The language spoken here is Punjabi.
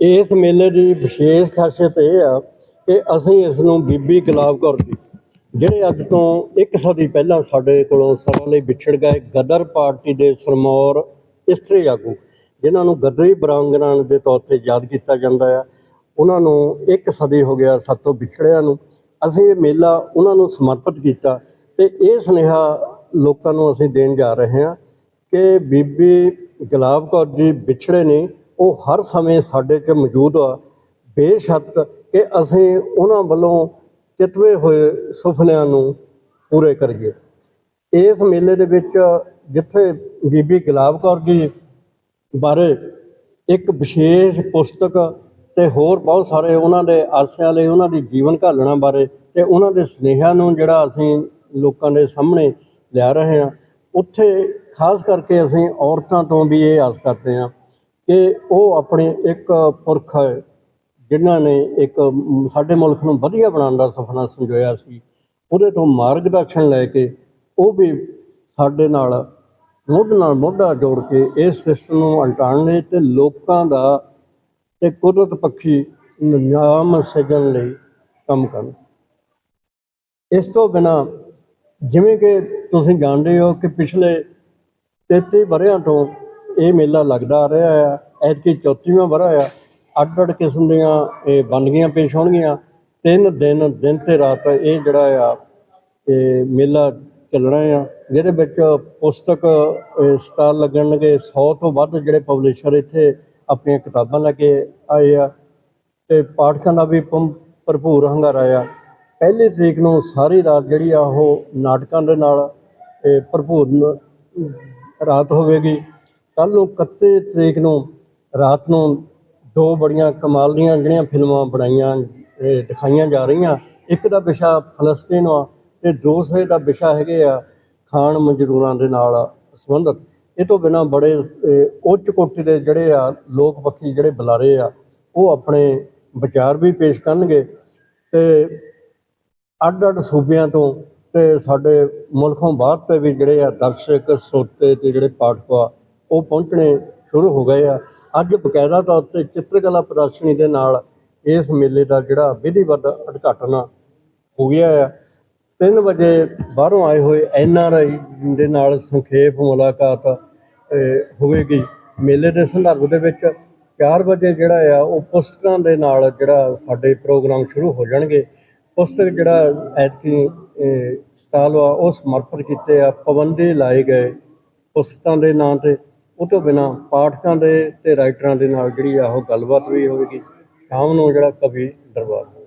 ਇਸ ਮੇਲੇ ਦੀ ਵਿਸ਼ੇਸ਼ ਖਾਸੀਅਤ ਇਹ ਆ ਕਿ ਅਸੀਂ ਇਸ ਨੂੰ ਬੀਬੀ ਗੁਲਾਬ ਕੌਰ ਜੀ, ਜਿਹੜੇ ਅੱਜ ਤੋਂ ਇੱਕ ਸਦੀ ਪਹਿਲਾਂ ਸਾਡੇ ਕੋਲੋਂ ਸਰਾਂ ਲਈ ਵਿਛੜ ਗਏ ਗਦਰ ਪਾਰਟੀ ਦੇ ਸਰਮੌਰ ਇਸਤਰੀ ਆਗੂ, ਜਿਨ੍ਹਾਂ ਨੂੰ ਗਦਰੀ ਬਰਾਂਗਣਾ ਦੇ ਤੌਰ ਤੇ ਯਾਦ ਕੀਤਾ ਜਾਂਦਾ ਆ, ਉਹਨਾਂ ਨੂੰ ਇੱਕ ਸਦੀ ਹੋ ਗਿਆ ਸਾਤੋਂ ਵਿਛੜਿਆਂ ਨੂੰ। ਅਸੀਂ ਇਹ ਮੇਲਾ ਉਹਨਾਂ ਨੂੰ ਸਮਰਪਿਤ ਕੀਤਾ ਤੇ ਇਹ ਸੁਨੇਹਾ ਲੋਕਾਂ ਨੂੰ ਅਸੀਂ ਦੇਣ ਜਾ ਰਹੇ ਹਾਂ ਕਿ ਬੀਬੀ ਗੁਲਾਬ ਕੌਰ ਜੀ ਵਿਛੜੇ ਨੇ ਉਹ ਹਰ ਸਮੇਂ ਸਾਡੇ 'ਚ ਮੌਜੂਦ ਆ। ਬੇਸ਼ੱਕ ਕਿ ਅਸੀਂ ਉਹਨਾਂ ਵੱਲੋਂ ਚਿਤਵੇ ਹੋਏ ਸੁਪਨਿਆਂ ਨੂੰ ਪੂਰੇ ਕਰੀਏ। ਇਸ ਮੇਲੇ ਦੇ ਵਿੱਚ ਜਿੱਥੇ ਬੀਬੀ ਗੁਲਾਬ ਕੌਰ ਜੀ ਬਾਰੇ ਇੱਕ ਵਿਸ਼ੇਸ਼ ਪੁਸਤਕ ਤੇ ਹੋਰ ਬਹੁਤ ਸਾਰੇ ਉਹਨਾਂ ਦੇ ਆਸਿਆਂ ਲਈ ਉਹਨਾਂ ਦੀ ਜੀਵਨ ਘਾਲਣਾ ਬਾਰੇ ਤੇ ਉਹਨਾਂ ਦੇ ਸੁਨੇਹਿਆਂ ਨੂੰ ਜਿਹੜਾ ਅਸੀਂ ਲੋਕਾਂ ਦੇ ਸਾਹਮਣੇ ਲਿਆ ਰਹੇ ਹਾਂ, ਉੱਥੇ ਖਾਸ ਕਰਕੇ ਅਸੀਂ ਔਰਤਾਂ ਤੋਂ ਵੀ ਇਹ ਆਸ ਕਰਦੇ ਹਾਂ ਕਿ ਉਹ ਆਪਣੇ ਇੱਕ ਪੁਰਖ ਹੈ, ਜਿਨ੍ਹਾਂ ਨੇ ਇੱਕ ਸਾਡੇ ਮੁਲਕ ਨੂੰ ਵਧੀਆ ਬਣਾਉਣ ਦਾ ਸੁਪਨਾ ਸੰਜੋਇਆ ਸੀ। ਉਹਦੇ ਤੋਂ ਮਾਰਗਦਰਸ਼ਨ ਲੈ ਕੇ ਉਹ ਵੀ ਸਾਡੇ ਨਾਲ ਮੋਢੇ ਨਾਲ ਮੋਢਾ ਜੋੜ ਕੇ ਇਸ ਸਿਸਟਮ ਨੂੰ ਉਲਟਾਉਣ ਲਈ ਤੇ ਲੋਕਾਂ ਦਾ ਤੇ ਕੁਦਰਤ ਪੱਖੀ ਨਿਯਮ ਸਿਰਜਣ ਲਈ ਕੰਮ ਕਰਨ। ਇਸ ਤੋਂ ਬਿਨਾ ਜਿਵੇਂ ਕਿ ਤੁਸੀਂ ਜਾਣਦੇ ਹੋ ਕਿ ਪਿਛਲੇ 33 ਵਰ੍ਹਿਆਂ ਤੋਂ ਇਹ ਮੇਲਾ ਲੱਗਦਾ ਆ ਰਿਹਾ ਆ, ਐਤਕੀ 34ਵਾਂ ਵਰ੍ਹਾ ਆ। ਅੱਡ ਅੱਡ ਕਿਸਮ ਦੀਆਂ ਇਹ ਵੰਨਗੀਆਂ ਪੇਸ਼ ਹੋਣਗੀਆਂ। ਤਿੰਨ ਦਿਨ ਦਿਨ ਤੇ ਰਾਤ ਇਹ ਜਿਹੜਾ ਆ, ਇਹ ਮੇਲਾ ਚੱਲਣਾ ਆ। ਜਿਹਦੇ ਵਿੱਚ ਪੁਸਤਕ, ਇਹ ਸਟਾਲ ਲੱਗਣਗੇ। 100 ਤੋਂ ਵੱਧ ਜਿਹੜੇ ਪਬਲਿਸ਼ਰ ਇੱਥੇ ਆਪਣੀਆਂ ਕਿਤਾਬਾਂ ਲੈ ਕੇ ਆਏ ਆ। ਤੇ ਪਾਠਕਾਂ ਦਾ ਵੀ ਭਰਪੂਰ ਹੰਗਾਰਾ ਆ। ਪਹਿਲੀ ਤਰੀਕ ਨੂੰ ਸਾਰੀ ਰਾਤ ਜਿਹੜੀ ਆ ਉਹ ਨਾਟਕਾਂ ਦੇ ਨਾਲ, ਇਹ ਭਰਪੂਰ ਰਾਤ ਹੋਵੇਗੀ। ਕੱਲ ਨੂੰ 31 ਤਰੀਕ ਨੂੰ, ਰਾਤ ਨੂੰ ਦੋ ਬੜੀਆਂ ਕਮਾਲ ਦੀਆਂ ਜਿਹੜੀਆਂ ਫਿਲਮਾਂ ਬਣਾਈਆਂ ਦਿਖਾਈਆਂ ਜਾ ਰਹੀਆਂ। ਇੱਕ ਦਾ ਵਿਸ਼ਾ ਫਲਸਤੀਨ ਆ ਤੇ ਦੂਸਰੇ ਦਾ ਵਿਸ਼ਾ ਹੈਗੇ ਆ ਖਾਣ ਮਜ਼ਦੂਰਾਂ ਦੇ ਨਾਲ ਸੰਬੰਧਿਤ। ਇਹ ਤੋਂ ਬਿਨਾ ਬੜੇ ਉੱਚ ਕੋਟੀ ਦੇ ਜਿਹੜੇ ਆ ਲੋਕ ਪੱਖੀ ਜਿਹੜੇ ਬੁਲਾਰੇ ਆ, ਉਹ ਆਪਣੇ ਵਿਚਾਰ ਵੀ ਪੇਸ਼ ਕਰਨਗੇ ਤੇ ਅੱਡ ਅੱਡ ਸੂਬਿਆਂ ਤੋਂ ਤੇ ਸਾਡੇ ਮੁਲਕੋਂ ਬਾਹਰ ਤੇ ਵੀ ਜਿਹੜੇ ਆ ਦਰਸ਼ਕ, ਸਰੋਤੇ ਤੇ ਜਿਹੜੇ ਪਾਠਕ ਆ ਉਹ ਪਹੁੰਚਣੇ ਸ਼ੁਰੂ ਹੋ ਗਏ ਆ। ਅੱਜ ਬਕਾਇਦਾ ਤੌਰ ਤੇ ਚਿੱਤਰਕਲਾ ਪ੍ਰਦਰਸ਼ਨੀ ਦੇ ਨਾਲ ਇਸ ਮੇਲੇ ਦਾ ਜਿਹੜਾ ਵਿਧੀਵਤ ਉਦਘਾਟਨ ਹੋ ਗਿਆ ਆ। 3 ਵਜੇ ਬਾਹਰੋਂ ਆਏ ਹੋਏ ਐਨ ਆਰ ਆਈ ਦੇ ਨਾਲ ਸੰਖੇਪ ਮੁਲਾਕਾਤ ਹੋਵੇਗੀ। ਮੇਲੇ ਦੇ ਸੰਦਰਭ ਦੇ ਵਿੱਚ 4 ਵਜੇ ਜਿਹੜਾ ਆ, ਉਹ ਪੁਸਤਕਾਂ ਦੇ ਨਾਲ ਜਿਹੜਾ ਸਾਡੇ ਪ੍ਰੋਗਰਾਮ ਸ਼ੁਰੂ ਹੋ ਜਾਣਗੇ। ਪੁਸਤਕ ਜਿਹੜਾ ਐਤਕੀ ਸਟਾਲ ਆ ਉਹ ਸਮਰਪਿਤ ਕੀਤੇ ਆ। ਪਾਬੰਦੀ ਲਾਏ ਗਏ ਪੁਸਤਕਾਂ ਦੇ ਨਾਂ ਤੇ ਉਹ ਤੋਂ ਬਿਨਾ ਪਾਠਕਾਂ ਦੇ ਤੇ ਰਾਈਟਰਾਂ ਦੇ ਨਾਲ ਜਿਹੜੀ ਆ ਉਹ ਗੱਲਬਾਤ ਵੀ ਹੋਵੇਗੀ। ਸ਼ਾਮ ਨੂੰ ਜਿਹੜਾ ਕਵੀ ਦਰਬਾਰ।